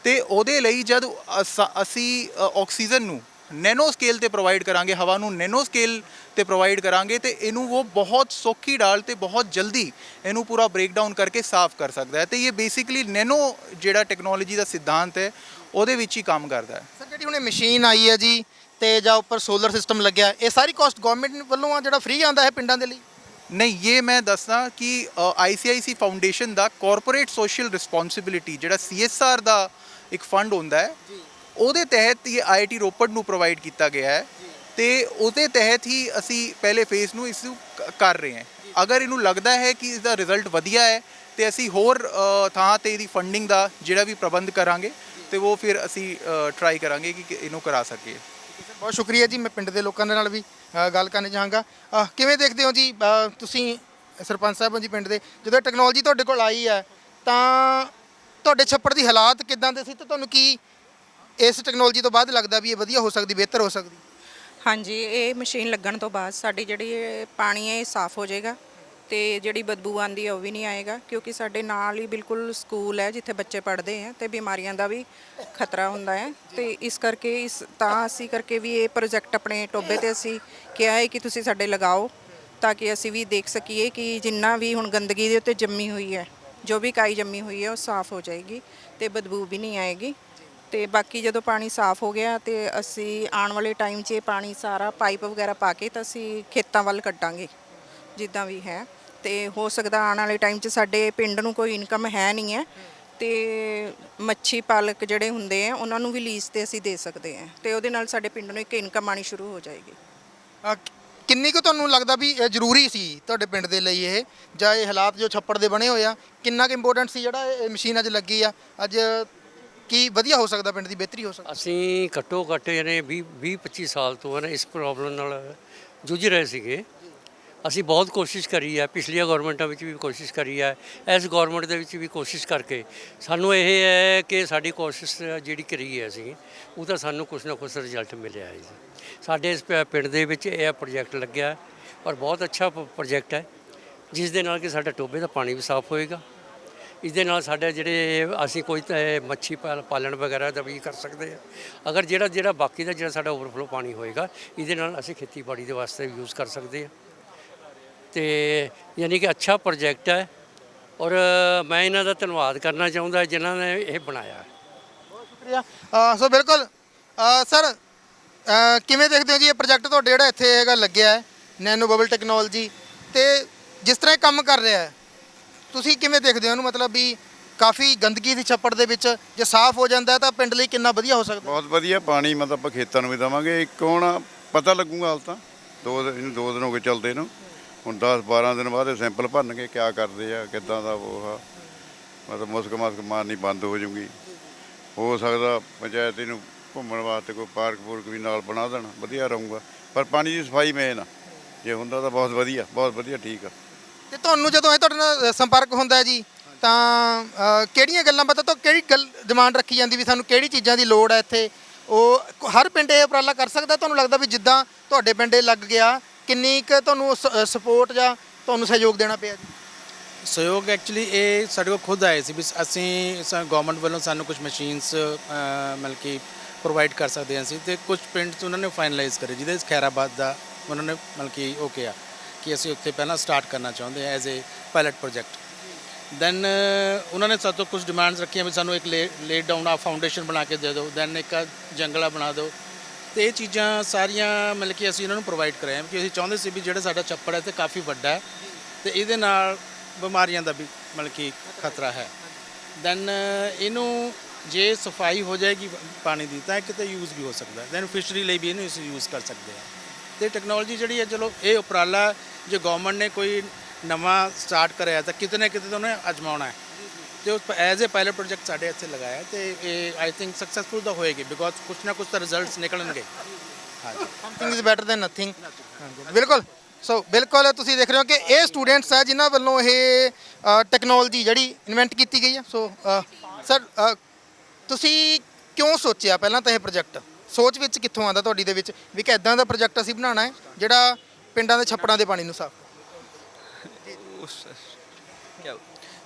ਤੇ ਉਹਦੇ ਲਈ ਜਦ ਅਸ- ਅਸੀਂ ਆਕਸੀਜਨ ਨੂੰ ਨੈਨੋ ਸਕੇਲ ਤੇ ਪ੍ਰੋਵਾਈਡ ਕਰਾਂਗੇ, ਹਵਾ ਨੂੰ ਨੈਨੋ ਸਕੇਲ ਤੇ ਪ੍ਰੋਵਾਈਡ ਕਰਾਂਗੇ, ਤੇ ਇਹਨੂੰ ਉਹ ਬਹੁਤ ਸੌਖੀ ਡਾਲ ਤੇ ਬਹੁਤ ਜਲਦੀ ਇਹਨੂੰ ਪੂਰਾ ਬ੍ਰੇਕਡਾਊਨ ਕਰਕੇ ਸਾਫ਼ ਕਰ ਸਕਦਾ ਹੈ। ਤੇ ਇਹ ਬੇਸਿਕਲੀ ਨੈਨੋ ਜਿਹੜਾ ਟੈਕਨੋਲੋਜੀ ਦਾ ਸਿਧਾਂਤ ਹੈ, ਉਹਦੇ ਵਿੱਚ ਹੀ ਕੰਮ ਕਰਦਾ ਹੈ। ਸਰ, ਜਿਹੜੀ ਹੁਣੇ ਮਸ਼ੀਨ ਆਈ ਹੈ ਜੀ, ਤੇ ਜਾਂ ਉੱਪਰ ਸੋਲਰ ਸਿਸਟਮ ਲੱਗਿਆ, ਇਹ ਸਾਰੀ ਕਾਸਟ ਗਵਰਨਮੈਂਟ ਵੱਲੋਂ ਆ ਜਿਹੜਾ ਫ੍ਰੀ ਆਂਦਾ ਹੈ ਪਿੰਡਾਂ ਦੇ ਲਈ? ਨਹੀਂ ਇਹ ਮੈਂ ਦੱਸਦਾ ਕਿ ਆਈਸੀਆਈਸੀ ਫਾਊਂਡੇਸ਼ਨ ਦਾ ਕਾਰਪੋਰੇਟ ਸੋਸ਼ਲ ਰਿਸਪੌਂਸਿਬਿਲਿਟੀ ਜਿਹੜਾ ਸੀਐਸਆਰ ਦਾ ਇੱਕ ਫੰਡ ਹੁੰਦਾ ਹੈ ਉਹਦੇ ਤਹਿਤ ਇਹ ਆਈਆਈਟੀ ਰੋਪੜ ਨੂੰ ਪ੍ਰੋਵਾਈਡ ਕੀਤਾ ਗਿਆ ਹੈ ਤੇ ਉਹਦੇ ਤਹਿਤ ਹੀ ਅਸੀਂ ਪਹਿਲੇ ਫੇਜ਼ ਨੂੰ ਇਸ ਨੂੰ ਕਰ ਰਹੇ ਹਾਂ। ਅਗਰ ਇਹਨੂੰ ਲੱਗਦਾ ਹੈ ਕਿ ਇਸ ਦਾ ਰਿਜ਼ਲਟ ਵਧੀਆ ਹੈ ਤੇ ਅਸੀਂ ਹੋਰ ਥਾਂ ਤੇ ਇਹਦੀ ਫੰਡਿੰਗ ਦਾ ਜਿਹੜਾ ਵੀ ਪ੍ਰਬੰਧ ਕਰਾਂਗੇ ਤੇ ਉਹ ਫਿਰ ਅਸੀਂ ਟਰਾਈ ਕਰਾਂਗੇ ਕਿ ਇਹਨੂੰ ਕਰਾ ਸਕੀਏ। ਬਹੁਤ ਸ਼ੁਕਰੀਆ ਜੀ ਮੈਂ ਪਿੰਡ ਦੇ ਲੋਕਾਂ ਦੇ ਨਾਲ ਵੀ ਅ, ਗੱਲ ਕਰਨੀ ਚਾਹਾਂਗਾ। ਅ, ਕਿਵੇਂ ਦੇਖਦੇ ਹੋ ਜੀ ਅ, ਤੁਸੀਂ ਸਰਪੰਚ ਸਾਹਿਬ ਹੋ ਜੀ ਪਿੰਡ ਦੇ ਜਦੋਂ ਟੈਕਨੋਲੋਜੀ ਤੁਹਾਡੇ ਕੋਲ ਆਈ ਹੈ ਤਾਂ ਤੁਹਾਡੇ ਛੱਪੜ ਦੀ ਹਾਲਾਤ ਕਿਦਾਂ ਦੇ ਸੀ ਤੇ ਤੁਹਾਨੂੰ ਕੀ ਇਸ ਟੈਕਨੋਲੋਜੀ ਤੋਂ ਬਾਅਦ ਲੱਗਦਾ ਵੀ ਇਹ ਵਧੀਆ ਹੋ ਸਕਦੀ ਬਿਹਤਰ ਹੋ ਸਕਦੀ? ਹਾਂਜੀ ਇਹ ਮਸ਼ੀਨ ਲੱਗਣ ਤੋਂ ਬਾਅਦ ਸਾਡੀ ਜਿਹੜੀ ਇਹ ਪਾਣੀ ਹੈ ਇਹ ਸਾਫ਼ ਹੋ ਜਾਏਗਾ। ਤੇ ਜਿਹੜੀ ਬਦਬੂ ਆਂਦੀ ਹੈ ਉਹ ਵੀ ਨਹੀਂ ਆਏਗਾ, ਕਿਉਂਕਿ ਸਾਡੇ ਨਾਲ ਹੀ ਬਿਲਕੁਲ ਸਕੂਲ ਹੈ ਜਿੱਥੇ ਬੱਚੇ ਪੜ੍ਹਦੇ ਆ ਤੇ ਬਿਮਾਰੀਆਂ ਦਾ ਵੀ ਖਤਰਾ ਹੁੰਦਾ ਹੈ। ਤੇ ਇਸ ਕਰਕੇ ਇਸ, ਤਾਂ ਅਸੀਂ ਕਰਕੇ ਵੀ ਇਹ ਪ੍ਰੋਜੈਕਟ ਆਪਣੇ ਟੋਬੇ ਤੇ ਅਸੀਂ ਕਿਹਾ ਹੈ ਕਿ ਤੁਸੀਂ ਸਾਡੇ ਲਗਾਓ, ਤਾਂ ਕਿ ਅਸੀਂ ਵੀ ਦੇਖ ਸਕੀਏ ਕਿ ਜਿੰਨਾ ਵੀ ਹੁਣ ਗੰਦਗੀ ਦੇ ਉੱਤੇ ਜੰਮੀ ਹੋਈ ਹੈ, ਜੋ ਵੀ ਕਾਈ ਜੰਮੀ ਹੋਈ ਹੈ ਉਹ ਸਾਫ਼ ਹੋ ਜਾਏਗੀ ਤੇ ਬਦਬੂ ਵੀ ਨਹੀਂ ਆਏਗੀ। ਤੇ ਬਾਕੀ ਜਦੋਂ ਪਾਣੀ ਸਾਫ਼ ਹੋ ਗਿਆ ਤੇ ਅਸੀਂ ਆਉਣ ਵਾਲੇ ਟਾਈਮ 'ਚ ਇਹ ਪਾਣੀ ਸਾਰਾ ਪਾਈਪ ਵਗੈਰਾ ਪਾ ਕੇ ਤਾਂ ਅਸੀਂ ਖੇਤਾਂ ਵੱਲ ਕੱਢਾਂਗੇ, ਜਿੱਦਾਂ ਵੀ ਹੈ। ਤੇ ਹੋ ਸਕਦਾ ਆਉਣ ਵਾਲੇ ਟਾਈਮ 'ਚ ਸਾਡੇ ਪਿੰਡ ਨੂੰ ਕੋਈ ਇਨਕਮ ਹੈ ਨਹੀਂ ਹੈ ਤੇ ਮੱਛੀ ਪਾਲਕ ਜਿਹੜੇ ਹੁੰਦੇ ਆ ਉਹਨਾਂ ਨੂੰ ਵੀ ਲੀਜ਼ ਤੇ ਅਸੀਂ ਦੇ ਸਕਦੇ ਹਾਂ ਤੇ ਉਹਦੇ ਨਾਲ ਸਾਡੇ ਪਿੰਡ ਨੂੰ ਇੱਕ ਇਨਕਮ ਆਣੀ ਸ਼ੁਰੂ ਹੋ ਜਾਏਗੀ। ਅ, ਕਿੰਨੀ ਕੁ ਤੁਹਾਨੂੰ ਲੱਗਦਾ ਵੀ ਇਹ ਜ਼ਰੂਰੀ ਸੀ ਤੁਹਾਡੇ ਪਿੰਡ ਦੇ ਲਈ ਇਹ? ਜਾਂ ਇਹ ਹਾਲਾਤ ਜੋ ਛੱਪੜ ਦੇ ਬਣੇ ਹੋਏ ਆ ਕਿੰਨਾ ਕੁ ਇੰਪੋਰਟੈਂਟ ਸੀ ਜਿਹੜਾ ਇਹ ਮਸ਼ੀਨ ਅੱਜ ਲੱਗੀ ਆ? ਅੱਜ ਕੀ ਵਧੀਆ ਹੋ ਸਕਦਾ ਪਿੰਡ ਦੀ ਬਿਹਤਰੀ ਹੋ ਸਕਦੀ? ਅਸੀਂ ਘੱਟੋ ਘੱਟ ਇਹਨੇ 20 20 25 ਸਾਲ ਤੋਂ ਇਸ ਪ੍ਰੋਬਲਮ ਨਾਲ ਜੂਝ ਰਹੇ ਸੀਗੇ। ਅਸੀਂ ਬਹੁਤ ਕੋਸ਼ਿਸ਼ ਕਰੀ ਹੈ, ਪਿਛਲੀਆਂ ਗਵਰਨਮੈਂਟਾਂ ਵਿੱਚ ਵੀ ਕੋਸ਼ਿਸ਼ ਕਰੀ ਹੈ, ਇਸ ਗਵਰਨਮੈਂਟ ਦੇ ਵਿੱਚ ਵੀ ਕੋਸ਼ਿਸ਼ ਕਰਕੇ। ਸਾਨੂੰ ਇਹ ਹੈ ਕਿ ਸਾਡੀ ਕੋਸ਼ਿਸ਼ ਜਿਹੜੀ ਕਰੀ ਹੈ ਅਸੀਂ, ਉਹ ਤਾਂ ਸਾਨੂੰ ਕੁਝ ਨਾ ਕੁਝ ਰਿਜ਼ਲਟ ਮਿਲਿਆ ਹੈ ਜੀ। ਸਾਡੇ ਇਸ ਪਿੰਡ ਦੇ ਵਿੱਚ ਇਹ ਪ੍ਰੋਜੈਕਟ ਲੱਗਿਆ ਔਰ ਬਹੁਤ ਅੱਛਾ ਪ੍ਰੋਜੈਕਟ ਹੈ, ਜਿਸ ਦੇ ਨਾਲ ਕਿ ਸਾਡਾ ਟੋਬੇ ਦਾ ਪਾਣੀ ਵੀ ਸਾਫ਼ ਹੋਏਗਾ। ਇਸ ਦੇ ਨਾਲ ਸਾਡੇ ਜਿਹੜੇ ਅਸੀਂ ਕੋਈ ਤਾਂ ਇਹ ਮੱਛੀ ਪਾਲ- ਪਾਲਣ ਵਗੈਰਾ ਦਾ ਵੀ ਕਰ ਸਕਦੇ ਹਾਂ। ਅਗਰ ਜਿਹੜਾ ਜਿਹੜਾ ਬਾਕੀ ਦਾ ਜਿਹੜਾ ਸਾਡਾ ਓਵਰਫਲੋ ਪਾਣੀ ਹੋਏਗਾ, ਇਹਦੇ ਨਾਲ ਅਸੀਂ ਖੇਤੀਬਾੜੀ ਦੇ ਵਾਸਤੇ ਵੀ ਯੂਜ਼ ਕਰ ਸਕਦੇ ਹਾਂ। ਤੇ ਯਾਨੀ ਕਿ ਅੱਛਾ ਪ੍ਰੋਜੈਕਟ ਹੈ ਔਰ ਮੈਂ ਇਹਨਾਂ ਦਾ ਧੰਨਵਾਦ ਕਰਨਾ ਚਾਹੁੰਦਾ ਜਿਨ੍ਹਾਂ ਨੇ ਇਹ ਬਣਾਇਆ ਹੈ। ਸ਼ੁਕਰੀਆ। ਅ, ਸੋ ਬਿਲਕੁਲ ਅ, ਸਰ ਕਿਵੇਂ ਦੇਖਦੇ ਹੋ ਜੀ ਇਹ ਪ੍ਰੋਜੈਕਟ ਤੁਹਾਡੇ ਜਿਹੜਾ ਇੱਥੇ ਹੈਗਾ ਲੱਗਿਆ ਹੈ ਨੈਨੋ ਬਬਲ ਟੈਕਨੋਲੋਜੀ ਤੇ ਜਿਸ ਤਰ੍ਹਾਂ ਇਹ ਕੰਮ ਕਰ ਰਿਹਾ ਹੈ ਤੁਸੀਂ ਕਿਵੇਂ ਦੇਖਦੇ ਹੋ ਇਹਨੂੰ? ਮਤਲਬ ਵੀ ਕਾਫੀ ਗੰਦਗੀ ਦੀ ਛੱਪੜ ਦੇ ਵਿੱਚ ਜੇ ਸਾਫ਼ ਹੋ ਜਾਂਦਾ ਤਾਂ ਪਿੰਡ ਲਈ ਕਿੰਨਾ ਵਧੀਆ ਹੋ ਸਕਦਾ ਬਹੁਤ ਵਧੀਆ ਪਾਣੀ ਮਤਲਬ ਆਪਾਂ ਖੇਤਾਂ ਨੂੰ ਵੀ ਦੇਵਾਂਗੇ। ਇੱਕ ਹੁਣ ਪਤਾ ਲੱਗੂਗਾ ਹਾਲ ਤਾਂ। ਦੋ ਦਿਨ ਦੋ ਦਿਨ ਹੋ ਗਏ ਚੱਲਦੇ ਨੂੰ। ਹੁਣ 10 12 ਦਿਨ ਬਾਅਦ ਇਹ ਸੈਂਪਲ ਭਰਨਗੇ ਕਿਆ ਕਰਦੇ ਆ ਕਿੱਦਾਂ ਦਾ ਉਹ ਆ। ਮਤਲਬ ਮੁਸਕ ਮਾਸਕ ਮਾਰਨੀ ਬੰਦ ਹੋ ਜੂਗੀ ਹੋ ਸਕਦਾ ਪੰਚਾਇਤ ਨੂੰ ਘੁੰਮਣ ਵਾਸਤੇ ਕੋਈ ਪਾਰਕ ਪੂਰਕ ਵੀ ਨਾਲ ਬਣਾ ਦੇਣ ਵਧੀਆ ਰਹੂਗਾ। ਪਰ ਪਾਣੀ ਦੀ ਸਫ਼ਾਈ ਮੇਨ ਆ। ਜੇ ਹੁੰਦਾ ਤਾਂ ਬਹੁਤ ਵਧੀਆ ਬਹੁਤ ਵਧੀਆ ਠੀਕ ਆ। ਤੇ ਤੁਹਾਨੂੰ ਜਦੋਂ ਇਹ ਤੁਹਾਡੇ ਨਾਲ ਸੰਪਰਕ ਹੁੰਦਾ ਹੈ ਜੀ ਤਾਂ ਅ, ਕਿਹੜੀਆਂ ਗੱਲਾਂ ਪਤਾ ਤੋਂ ਕਿਹੜੀ ਗੱਲ ਡਿਮਾਂਡ ਰੱਖੀ ਜਾਂਦੀ ਵੀ ਸਾਨੂੰ ਕਿਹੜੀ ਚੀਜ਼ਾਂ ਦੀ ਲੋੜ ਹੈ ਇੱਥੇ? ਉਹ ਕ- ਹਰ ਪਿੰਡ ਇਹ ਉਪਰਾਲਾ ਕਰ ਸਕਦਾ? ਤੁਹਾਨੂੰ ਲੱਗਦਾ ਵੀ ਜਿੱਦਾਂ ਤੁਹਾਡੇ ਪਿੰਡੇ ਲੱਗ ਗਿਆ ਕਿੰਨੀ ਕੁ ਤੁਹਾਨੂੰ ਸਪੋਰਟ ਜਾਂ ਤੁਹਾਨੂੰ ਸਹਿਯੋਗ ਦੇਣਾ ਪਿਆ ਜੀ? ਸਹਿਯੋਗ ਐਕਚੁਅਲੀ ਇਹ ਸਾਡੇ ਕੋਲ ਖੁਦ ਆਏ ਸੀ ਵੀ ਅਸੀਂ ਗਵਰਨਮੈਂਟ ਵੱਲੋਂ ਸਾਨੂੰ ਕੁਝ ਮਸ਼ੀਨਸ ਮਤਲਬ ਕਿ ਪ੍ਰੋਵਾਈਡ ਕਰ ਸਕਦੇ ਹਾਂ ਅਸੀਂ ਤੇ ਕੁਝ ਪਿੰਡਸ ਉਹਨਾਂ ਨੇ ਫਾਈਨਲਾਈਜ਼ ਕਰੇ, ਜਿਹਦੇ 'ਚ ਖੈਰਾਬਾਦ ਦਾ ਉਹਨਾਂ ਨੇ ਮਤਲਬ ਕਿ ਉਹ ਕਿਹਾ ਕਿ ਅਸੀਂ ਉੱਥੇ ਪਹਿਲਾਂ ਸਟਾਰਟ ਕਰਨਾ ਚਾਹੁੰਦੇ ਹਾਂ as a pilot project then ਉਹਨਾਂ ਨੇ ਸਾਡੇ ਤੋਂ ਕੁਝ ਡਿਮਾਂਡਸ ਰੱਖੀਆਂ ਵੀ ਸਾਨੂੰ ਇੱਕ ਲੇਟ ਡਾਊਨ ਆ ਫਾਊਂਡੇਸ਼ਨ ਬਣਾ ਕੇ ਦੇ ਦਿਓ ਦੈਨ ਇੱਕ ਜੰਗਲਾ ਬਣਾ ਦਿਓ ਤੇ ਇਹ ਚੀਜ਼ਾਂ ਸਾਰੀਆਂ ਮਤਲਬ ਕਿ ਅਸੀਂ ਇਹਨਾਂ ਨੂੰ ਪ੍ਰੋਵਾਈਡ ਕਰਾਇਆ ਕਿ ਅਸੀਂ ਚਾਹੁੰਦੇ ਸੀ ਵੀ ਜਿਹੜਾ ਸਾਡਾ ਛੱਪੜ ਹੈ ਤੇ ਕਾਫੀ ਵੱਡਾ ਹੈ ਤੇ ਇਹਦੇ ਨਾਲ ਬਿਮਾਰੀਆਂ ਦਾ ਵੀ ਮਤਲਬ ਕਿ ਖਤਰਾ ਹੈ। ਦੈਨ ਇਹਨੂੰ ਜੇ ਸਫ਼ਾਈ ਹੋ ਜਾਏਗੀ ਪਾਣੀ ਦੀ ਤਾਂ ਇਹ ਕਿਤੇ ਯੂਜ਼ ਵੀ ਹੋ ਸਕਦਾ ਦੈਨ ਫਿਸ਼ਰੀ ਲਈ ਵੀ ਇਹਨੂੰ ਅਸੀਂ ਯੂਜ਼ ਕਰ ਸਕਦੇ ਹਾਂ। ਤੇ ਟੈਕਨੋਲੋਜੀ ਜਿਹੜੀ ਹੈ, ਚਲੋ ਇਹ ਉਪਰਾਲਾ ਜੇ ਗਵਰਨਮੈਂਟ ਨੇ ਕੋਈ ਨਵਾਂ ਸਟਾਰਟ ਕਰਿਆ ਤਾਂ ਕਿਤੇ ਨਾ ਕਿਤੇ ਤਾਂ ਉਹਨੇ ਅਜਮਾਉਣਾ ਹੈ। ਤੇ ਉਸ ਐਜ਼ ਅ ਪਾਇਲਟ ਪ੍ਰੋਜੈਕਟ ਸਾਡੇ ਇੱਥੇ ਲਗਾਇਆ ਤੇ ਇਹ ਆਈ ਥਿੰਕ ਸਕਸੈਸਫੁਲ ਤਾਂ ਹੋਏਗੀ ਬਿਕੋਜ਼ ਕੁਛ ਨਾ ਕੁਛ ਤਾਂ ਰਿਜ਼ਲਟਸ ਨਿਕਲਣਗੇ। ਹਾਂਜੀ। Something is better than nothing ਬਿਲਕੁਲ। ਸੋ ਬਿਲਕੁਲ ਤੁਸੀਂ ਦੇਖ ਰਹੇ ਹੋ ਕਿ ਇਹ ਸਟੂਡੈਂਟਸ ਹੈ ਜਿਨ੍ਹਾਂ ਵੱਲੋਂ ਇਹ ਟੈਕਨੋਲੋਜੀ ਜਿਹੜੀ ਇਨਵੈਂਟ ਕੀਤੀ ਗਈ ਹੈ ਸੋ ਸਰ ਤੁਸੀਂ ਕਿਉਂ ਸੋਚਿਆ ਪਹਿਲਾਂ ਤਾਂ ਇਹ ਪ੍ਰੋਜੈਕਟ ਸੋਚ ਵਿੱਚ ਕਿੱਥੋਂ ਆਉਂਦਾ ਤੁਹਾਡੀ ਦੇ ਵਿੱਚ? ਵੀ ਕਿ ਇਦਾਂ ਦਾ ਪ੍ਰੋਜੈਕਟ ਅਸੀਂ ਬਣਾਉਣਾ ਹੈ ਜਿਹੜਾ ਪਿੰਡਾਂ ਦੇ ਛੱਪੜਾਂ ਦੇ ਪਾਣੀ ਨੂੰ ਸਾਫ਼ क्या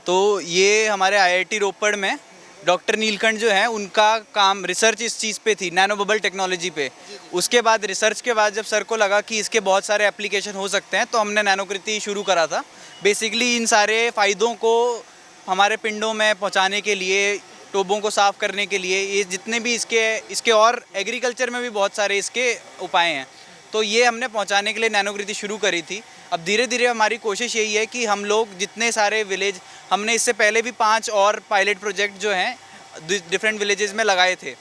तो ये हमारे आईआईटी रोपड़ में डॉक्टर नीलकंठ जो हैं, उनका काम रिसर्च इस चीज़ पे थी, नैनो बबल टेक्नोलॉजी पे। उसके बाद, रिसर्च के बाद जब सर को लगा कि इसके बहुत सारे एप्लीकेशन हो सकते हैं तो हमने नैनोकृति शुरू करा था। बेसिकली इन सारे फ़ायदों को हमारे पिंडों में पहुँचाने के लिए, टोबों को साफ़ करने के लिए, ये जितने भी इसके इसके और एग्रीकल्चर में भी बहुत सारे इसके उपाय हैं। तो ये हमने पहुँचाने के लिए नैनोकृति शुरू करी थी। अब धीरे धीरे हमारी कोशिश यही है कि हम लोग जितने सारे विलेज हमने इससे पहले भी पाँच और पायलट प्रोजेक्ट जो हैं डिफरेंट विलेजेस में लगाए थे।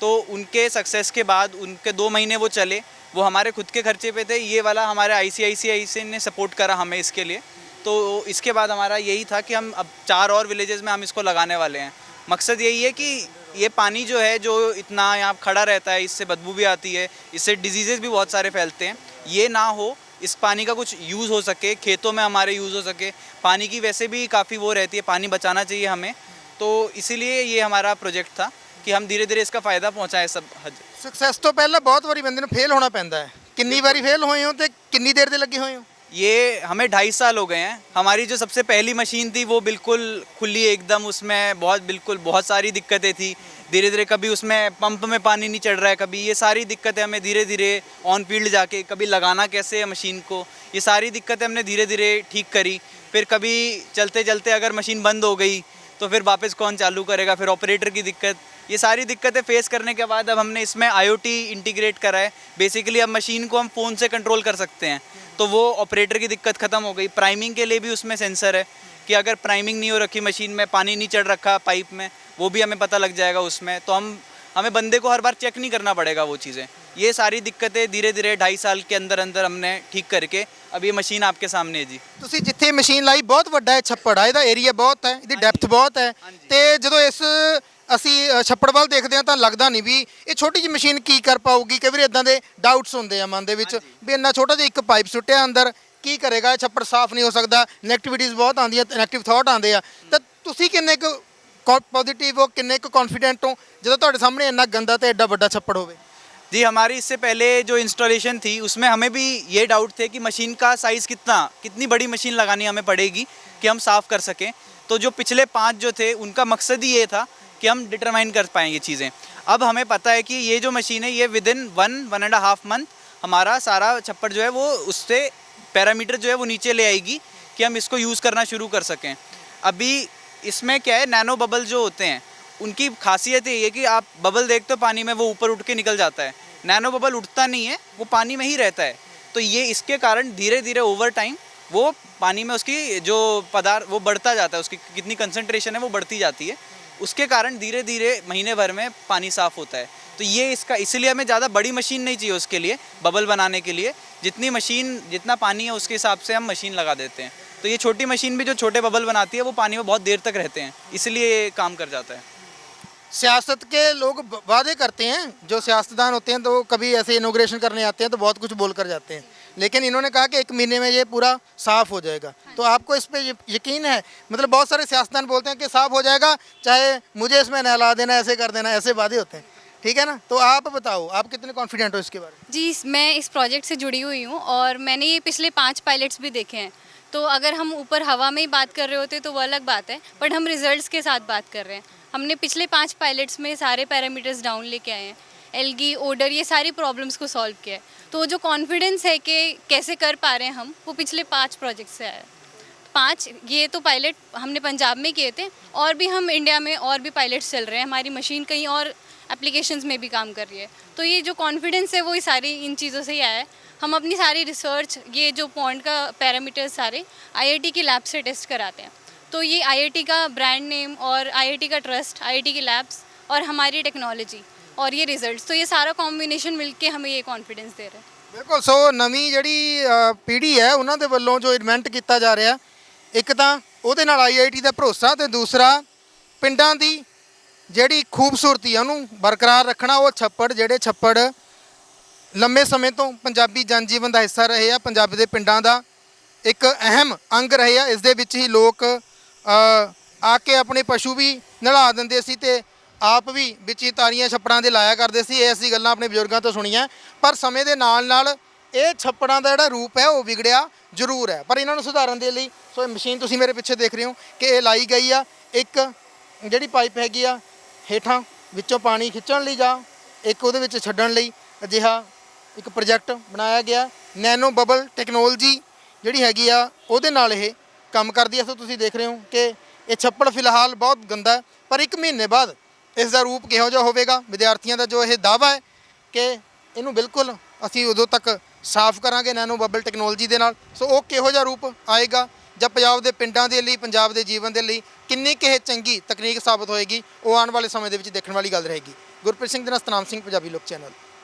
तो उनके सक्सेस के बाद, उनके दो महीने वो चले, वो हमारे खुद के खर्चे पे थे, ये वाला हमारे आई से ने सपोर्ट करा हमें इसके लिए। तो इसके बाद हमारा यही था कि हम अब चार और विलेजेस में हम इसको लगाने वाले हैं। मकसद यही है कि ये पानी जो है जो इतना यहाँ खड़ा रहता है इससे बदबू भी आती है इससे डिजीज़ेज भी बहुत सारे फैलते हैं ये ना हो इस पानी का कुछ यूज़ हो सके खेतों में हमारे यूज़ हो सके पानी की वैसे भी काफ़ी वो रहती है पानी बचाना चाहिए हमें तो इसीलिए ये हमारा प्रोजेक्ट था कि हम धीरे धीरे इसका फ़ायदा पहुँचाएं सब हज ਸਕਸੈਸ ਤੋਂ ਪਹਿਲਾਂ ਬਹੁਤ ਵਾਰੀ ਬੰਦੇ ਨੂੰ ਫੇਲ ਹੋਣਾ ਪੈਂਦਾ ਹੈ ਕਿੰਨੀ ਵਾਰੀ ਫੇਲ ਹੋਏ ਹੋ ਤੇ ਕਿੰਨੀ ਦੇਰ ਦੇ ਲੱਗੇ ਹੋਏ ਹੋ ये हमें ढाई साल हो गए हैं। हमारी जो सबसे पहली मशीन थी, वो बिल्कुल खुली एकदम। उसमें बहुत, बिल्कुल बहुत सारी दिक्कतें थी। धीरे धीरे कभी उसमें पंप में पानी नहीं चढ़ रहा है, कभी ये सारी दिक्कतें हमें धीरे धीरे ऑन फ़ील्ड जाके, कभी लगाना कैसे है मशीन को, ये सारी दिक्कतें हमने धीरे धीरे ठीक करी। फिर कभी चलते चलते अगर मशीन बंद हो गई तो फिर वापस कौन चालू करेगा? फिर ऑपरेटर की दिक्कत। ये सारी दिक्कतें फेस करने के बाद अब हमने इसमें आईओटी इंटीग्रेट करा है। बेसिकली अब मशीन को हम फ़ोन से कंट्रोल कर सकते हैं। तो वो ऑपरेटर की दिक्कत ख़त्म हो गई प्राइमिंग के लिए भी उसमें सेंसर है कि अगर प्राइमिंग नहीं हो रखी मशीन में पानी नहीं चढ़ रखा पाइप में वो भी हमें पता लग जाएगा उसमें तो हम हमें बंदे को हर बार चेक नहीं करना पड़ेगा वो चीज़ें ये सारी दिक्कतें धीरे धीरे ढाई साल के अंदर अंदर हमने ठीक करके अब ये मशीन आपके सामने है जी ਤੁਸੀਂ ਜਿੱਥੇ ਮਸ਼ੀਨ ਲਾਈ ਬਹੁਤ ਵੱਡਾ ਹੈ ਛੱਪੜ ਆ ਇਹਦਾ ਏਰੀਆ ਬਹੁਤ ਹੈ ਇਹਦੀ ਡੈਪਥ ਬਹੁਤ ਹੈ ਤੇ ਜਦੋਂ ਇਸ ਅਸੀਂ ਅ, ਛੱਪੜ ਵੱਲ ਦੇਖਦੇ ਹਾਂ ਤਾਂ ਲੱਗਦਾ ਨਹੀਂ ਵੀ ਇਹ ਛੋਟੀ ਜਿਹੀ ਮਸ਼ੀਨ ਕੀ ਕਰ ਪਾਊਗੀ ਕਈ ਵਾਰ ਇਦਾਂ ਦੇ ਡਾਊਟਸ ਹੁੰਦੇ ਆ ਮਨ ਦੇ ਵਿੱਚ ਵੀ ਇੰਨਾ ਛੋਟਾ ਜਿਹਾ ਇੱਕ ਪਾਈਪ ਸੁੱਟਿਆ ਅੰਦਰ ਕੀ ਕਰੇਗਾ ਇਹ ਛੱਪੜ ਸਾਫ਼ ਨਹੀਂ ਹੋ ਸਕਦਾ ਨੈਗੇਟਿਵਿਟੀਜ਼ ਬਹੁਤ ਆਉਂਦੀਆਂ ਨੈਗੇਟਿਵ ਥਾਟ ਆਉਂਦੇ ਆ ਤਾਂ ਤੁਸੀਂ ਕਿੰਨੇ ਕੁ ਪੋਜ਼ਿਟਿਵ ਹੋ ਕਿੰਨੇ ਕੁ ਕੌਨਫੀਡੈਂਟ ਹੋ ਜਦੋਂ ਤੁਹਾਡੇ ਸਾਹਮਣੇ ਇੰਨਾ ਗੰਦਾ ਤੇ ਐਡਾ ਵੱਡਾ ਛੱਪੜ ਹੋਵੇ जी हमारी इससे पहले जो इंस्टॉलेशन थी उसमें हमें भी ये डाउट थे कि मशीन का साइज़ कितना कितनी बड़ी मशीन लगानी हमें पड़ेगी कि हम साफ़ कर सकें तो जो पिछले पाँच जो थे उनका मकसद ही ये था कि हम डिटरमाइन कर पाएँ ये चीज़ें। अब हमें पता है कि ये जो मशीन है, ये within one one and half month हमारा सारा छप्पर जो है वो उससे पैरामीटर जो है वो नीचे ले आएगी कि हम इसको यूज़ करना शुरू कर सकें। अभी इसमें क्या है नैनो बबल जो होते हैं, उनकी खासियत ये है कि आप बबल देखते हो पानी में वो ऊपर उठ के निकल जाता है। नैनो बबल उठता नहीं है, वो पानी में ही रहता है। तो ये इसके कारण धीरे धीरे ओवर टाइम वो पानी में उसकी जो पदार्थ, वो बढ़ता जाता है, उसकी कितनी कंसंट्रेशन है वो बढ़ती जाती है। उसके कारण धीरे धीरे महीने भर में पानी साफ़ होता है। तो ये इसका, इसलिए हमें ज़्यादा बड़ी मशीन नहीं चाहिए उसके लिए, बबल बनाने के लिए। जितनी मशीन, जितना पानी है उसके हिसाब से हम मशीन लगा देते हैं। तो ये छोटी मशीन भी जो छोटे बबल बनाती है, वो पानी में बहुत देर तक रहते हैं। इसलिए ये काम कर जाता है। सियासत के लोग वादे करते हैं। जो सियासतदान होते हैं तो कभी ऐसे इनोग्रेशन करने आते हैं तो बहुत कुछ बोल कर जाते हैं। लेकिन इन्होंने कहा कि एक महीने में ये पूरा साफ़ हो जाएगा। तो आपको इस पे यक- यकीन है? मतलब बहुत सारे सियासतदान बोलते हैं कि साफ़ हो जाएगा, चाहे मुझे इसमें नहला देना, ऐसे कर देना, ऐसे वादे होते हैं। ठीक है ना? तो आप बताओ, आप कितने कॉन्फिडेंट हो इसके बारे में? जी, मैं इस प्रोजेक्ट से जुड़ी हुई हूँ और मैंने ये पिछले पाँच पायलट्स भी देखे हैं। तो अगर हम ऊपर हवा में ही बात कर रहे होते तो वो अलग बात है बट हम रिजल्ट्स के साथ बात कर रहे हैं। हमने पिछले पाँच पायलट्स में सारे पैरामीटर्स डाउन लेके आए हैं। एलगी, ओडर, ये सारी प्रॉब्लम्स को सॉल्व किया है। तो जो कॉन्फिडेंस है कि कैसे कर पा रहे हैं हम, वो पिछले पाँच प्रोजेक्ट से आया पाँच, ये तो पायलट हमने पंजाब में किए थे, और भी हम इंडिया में और भी पायलट्स चल रहे हैं। हमारी मशीन कहीं और एप्लीकेशंस में भी काम कर रही है। तो ये जो कॉन्फिडेंस है, वो ये सारी इन चीज़ों से ही आया है। हम अपनी सारी रिसर्च ये जो पॉइंट का पैरामीटर्स सारे आईआईटी की लैब से टेस्ट कराते हैं। तो ये आईआईटी का ब्रांड नेम और आईआईटी का ट्रस्ट आईआईटी की लैब्स और हमारी टेक्नोलॉजी और ये रिजल्ट्स तो ये सारा कॉम्बिनेशन मिलके हमें ये कॉन्फिडेंस दे रहा है ਬਿਲਕੁਲ ਸੋ ਨਵੀਂ ਜਿਹੜੀ ਅ, ਪੀੜ੍ਹੀ ਹੈ ਉਹਨਾਂ ਦੇ ਵੱਲੋਂ ਜੋ ਇਨਵੈਂਟ ਕੀਤਾ ਜਾ ਰਿਹਾ ਇੱਕ ਤਾਂ ਉਹਦੇ ਨਾਲ ਆਈਆਈਟੀ ਦਾ ਭਰੋਸਾ ਤੇ ਦੂਸਰਾ ਪਿੰਡਾਂ ਦੀ ਜਿਹੜੀ ਖੂਬਸੂਰਤੀ ਹੈ ਉਹਨੂੰ ਬਰਕਰਾਰ ਰੱਖਣਾ ਉਹ ਛੱਪੜ ਜਿਹੜੇ ਛੱਪੜ ਲੰਮੇ ਸਮੇਂ ਤੋਂ ਪੰਜਾਬੀ ਜਨਜੀਵਨ ਦਾ ਹਿੱਸਾ ਰਹੇ ਆ ਪੰਜਾਬ ਦੇ ਪਿੰਡਾਂ ਦਾ ਇੱਕ ਅਹਿਮ ਅੰਗ ਰਹੇ ਆ ਇਸ ਦੇ ਵਿੱਚ ਹੀ ਲੋਕ ਅ, ਆ ਕੇ ਆਪਣੇ ਪਸ਼ੂ ਵੀ ਨਲਾ ਦਿੰਦੇ ਸੀ ਤੇ ਆਪ ਵੀ ਵਿੱਚ ਹੀ ਤਾਰੀਆਂ ਛੱਪੜਾਂ ਦੇ ਲਾਇਆ ਕਰਦੇ ਸੀ, ਇਹ ਅਸੀਂ ਗੱਲਾਂ ਆਪਣੇ ਬਜ਼ੁਰਗਾਂ ਤੋਂ ਸੁਣੀਆਂ। ਪਰ ਸਮੇਂ ਦੇ ਨਾਲ ਨਾਲ ਇਹ ਛੱਪੜਾਂ ਦਾ ਜਿਹੜਾ ਰੂਪ ਹੈ, ਉਹ ਵਿਗੜਿਆ ਜ਼ਰੂਰ ਹੈ। ਪਰ ਇਹਨਾਂ ਨੂੰ ਸੁਧਾਰਨ ਦੇ ਲਈ, ਸੋ ਇਹ ਮਸ਼ੀਨ ਤੁਸੀਂ ਮੇਰੇ ਪਿੱਛੇ ਦੇਖ ਰਹੇ ਹੋ ਕਿ ਇਹ ਲਾਈ ਗਈ ਆ, ਇੱਕ ਜਿਹੜੀ ਪਾਈਪ ਹੈਗੀ ਆ, ਹੇਠਾਂ ਵਿੱਚੋਂ ਪਾਣੀ ਖਿੱਚਣ ਲਈ ਜਾਂ ਇੱਕ ਉਹਦੇ ਵਿੱਚ ਛੱਡਣ ਲਈ ਅਜਿਹਾ ਇੱਕ ਪ੍ਰੋਜੈਕਟ ਬਣਾਇਆ ਗਿਆ। ਨੈਨੋ ਬਬਲ ਟੈਕਨੋਲੋਜੀ ਜਿਹੜੀ ਹੈਗੀ ਆ, ਉਹਦੇ ਨਾਲ ਇਹ ਕੰਮ ਕਰਦੀ ਹੈ ਸੋ ਤੁਸੀਂ ਦੇਖ ਰਹੇ ਹੋ ਕਿ ਇਹ ਛੱਪੜ ਫਿਲਹਾਲ ਬਹੁਤ ਗੰਦਾ ਹੈ, ਪਰ ਇੱਕ ਮਹੀਨੇ ਬਾਅਦ ਇਸ ਦਾ ਰੂਪ ਕਿਹੋ ਜਿਹਾ ਹੋਵੇਗਾ? ਵਿਦਿਆਰਥੀਆਂ ਦਾ ਜੋ ਇਹ ਦਾਵਾ ਹੈ ਕਿ ਇਹਨੂੰ ਬਿਲਕੁਲ ਅਸੀਂ ਉਦੋਂ ਤੱਕ ਸਾਫ਼ ਕਰਾਂਗੇ ਨੈਨੋ ਬਬਲ ਟੈਕਨੋਲੋਜੀ ਦੇ ਨਾਲ। ਸੋ ਉਹ ਕਿਹੋ ਜਿਹਾ ਰੂਪ ਆਏਗਾ? ਜਾਂ ਪੰਜਾਬ ਦੇ ਪਿੰਡਾਂ ਦੇ ਲਈ, ਪੰਜਾਬ ਦੇ ਜੀਵਨ ਦੇ ਲਈ ਕਿੰਨੀ ਕੁ ਇਹ ਚੰਗੀ ਤਕਨੀਕ ਸਾਬਤ ਹੋਏਗੀ? ਉਹ ਆਉਣ ਵਾਲੇ ਸਮੇਂ ਦੇ ਵਿੱਚ ਦੇਖਣ ਵਾਲੀ ਗੱਲ ਰਹੇਗੀ। ਗੁਰਪ੍ਰੀਤ ਸਿੰਘ ਦੇ ਨਾਲ ਸਤਨਾਮ ਸਿੰਘ, ਪੰਜਾਬੀ ਲੋਕ ਚੈਨਲ।